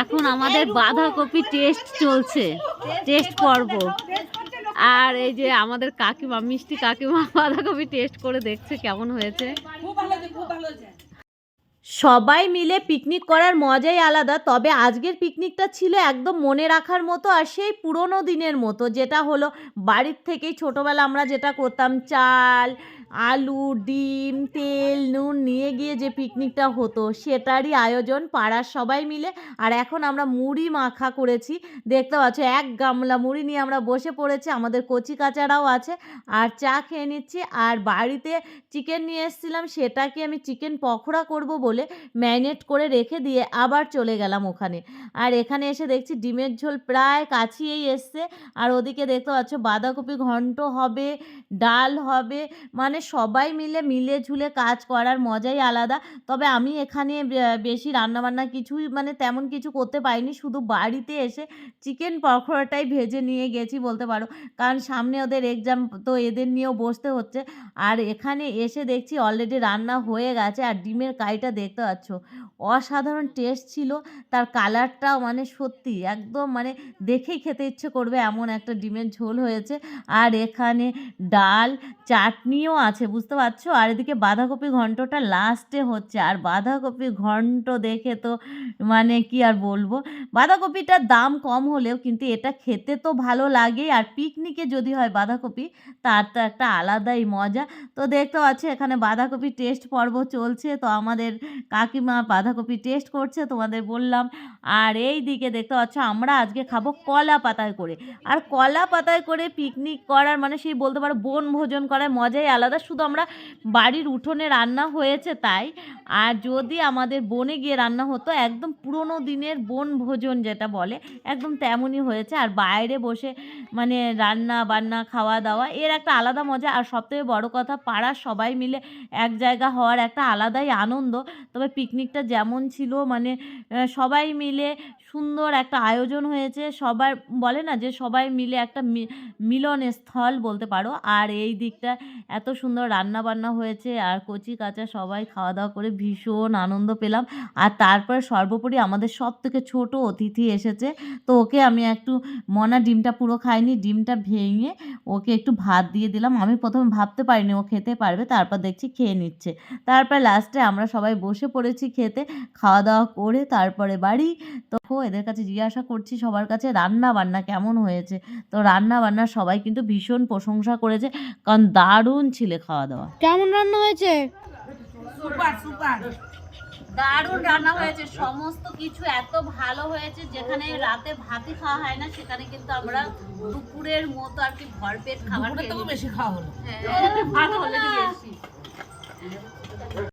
এখন আমাদের বাঁধাকপি টেস্ট চলছে টেস্ট পর্ব। আর এই যে আমাদের কাকিমা, মিষ্টি কাকিমা বাঁধাকপি টেস্ট করে দেখছে কেমন হয়েছে। সবাই মিলে পিকনিক করার মজাই আলাদা, তবে আজকের পিকনিকটা ছিল একদম মনে রাখার মতো আর সেই পুরনো দিনের মতো, যেটা হলো বাড়ির থেকেই ছোটোবেলা আমরা যেটা করতাম, চাল আলু, ডিম, তেল, নুন নিয়ে গিয়ে যে পিকনিকটা হতো, সেটারই আয়োজন পাড়ার সবাই মিলে। আর এখন আমরা মুড়ি মাখা করেছি। দেখতে পাচ্ছ, এক গামলা মুড়ি নিয়ে আমরা বসে পড়েছি। আমাদের কচি কাচারাও আছে। আর চা খেয়ে নিচ্ছি। আর বাড়িতে চিকেন নিয়ে এসেছিলাম। সেটাকে আমি চিকেন পকোড়া করব বলে ম্যারিনেট করে রেখে দিয়ে আবার চলে গেলাম ওখানে। আর এখানে এসে দেখছি ডিমের ঝোল প্রায় কাছিয়েই এসছে। আর ওদিকে দেখতে পাচ্ছ, বাঁধাকপি ঘন্ট হবে, ডাল হবে। মানে সবাই মিলে মিলে ঝুলে কাজ করার মজাই আলাদা। তবে আমি এখানে বেশি রান্নাবান্না কিছুই মানে তেমন কিছু করতে পারিনি। শুধু বাড়িতে এসে চিকেন পকোড়াটাই ভেজে নিয়ে গেছি বলতে পারো। কারণ সামনে ওদের এক্সাম তো এদের নিয়েও বসতে হচ্ছে। আর এখানে এসে দেখছি অলরেডি রান্না হয়ে গেছে আর ডিমের কাইটা দেখতে পাচ্ছ। অসাধারণ টেস্ট ছিল। তার কালারটাও মানে সত্যি একদম মানে দেখেই খেতে ইচ্ছে করবে এমন একটা ডিমের ঝোল হয়েছে। আর এখানে ডাল, চাটনিও আছে, বুঝতে পারছ? আর এদিকে বাঁধাকপি ঘন্টটা লাস্টে হচ্ছে। আর বাঁধাকপি ঘন্ট দেখে তো মানে কি আর বলব? বাঁধাকপিটার দাম কম হলেও কিন্তু এটা খেতে তো ভালো লাগেই আর পিকনিকে যদি হয় বাঁধাকপি, তার তো একটা আলাদাই মজা। তো দেখতে পাচ্ছ, এখানে বাঁধাকপি টেস্ট পর্ব চলছে। তো আমাদের কাকিমা বাঁধাকপি টেস্ট করছে, তোমাদের বললাম। আর এই দিকে দেখতে পাচ্ছ, আমরা আজকে খাব কলা পাতায় করে। আর কলা পাতায় করে পিকনিক করার মানে সেই বলতে পারো বন ভোজন করার মজাই আলাদা। শুধু আমরা বাড়ির উঠোনে রান্না হয়েছে তাই। আর যদি আমাদের বনে গিয়ে রান্না হতো, একদম পুরোনো দিনের বন ভোজন যেটা বলে, একদম তেমনই হয়েছে। আর বাইরে বসে মানে রান্না বান্না, খাওয়া দাওয়া, এর একটা আলাদা মজা। আর সবথেকে বড় কথা, পাড়ার সবাই মিলে এক জায়গা হওয়ার একটা আলাদাই আনন্দ। তবে পিকনিকটা যেমন ছিল মানে সবাই মিলে সুন্দর একটা আয়োজন হয়েছে। সবার, বলে না যে সবাই মিলে একটা মি- মিলন স্থল বলতে পারো। আর এই দিকটা এত সুন্দর রান্না বান্না হয়েছে, আর কচি, কাঁচা সবাই খাওয়া দাওয়া করে ভীষণ আনন্দ পেলাম। আর তারপরে সর্বোপরি আমাদের সব থেকে ছোট অতিথি এসেছে, তো ওকে আমি একটু মনা ডিমটা পুরো খাইনি, ডিমটা ভেঙে ওকে একটু ভাত দিয়ে দিলাম। আমি প্রথমে ভাবতে পারিনি ও খেতে পারবে, তারপর দেখছি খেয়ে নিচ্ছে। তারপর লাস্টে আমরা সবাই বসে পড়েছি খেতে খাওয়া দাওয়া করে তারপরে বাড়ি। তো এদের কাছে জিজ্ঞাসা করছি সবার কাছে রান্না বান্না কেমন হয়েছে? তো রান্না বান্না সবাই কিন্তু ভীষণ প্রশংসা করেছে, কারণ দারুণ ছিল খাওয়া দাওয়া কেমন রান্না হয়েছে? Super super. দারুণ রান্না হয়েছে। সমস্ত কিছু এত ভালো হয়েছে যেখানে রাতে ভাতই খাওয়া হয় না সেখানে কিন্তু আমরা দুপুরের মতো আর কি ভরপেট খাবার বেশি খাওয়া হলো। ভালো হলো বেশি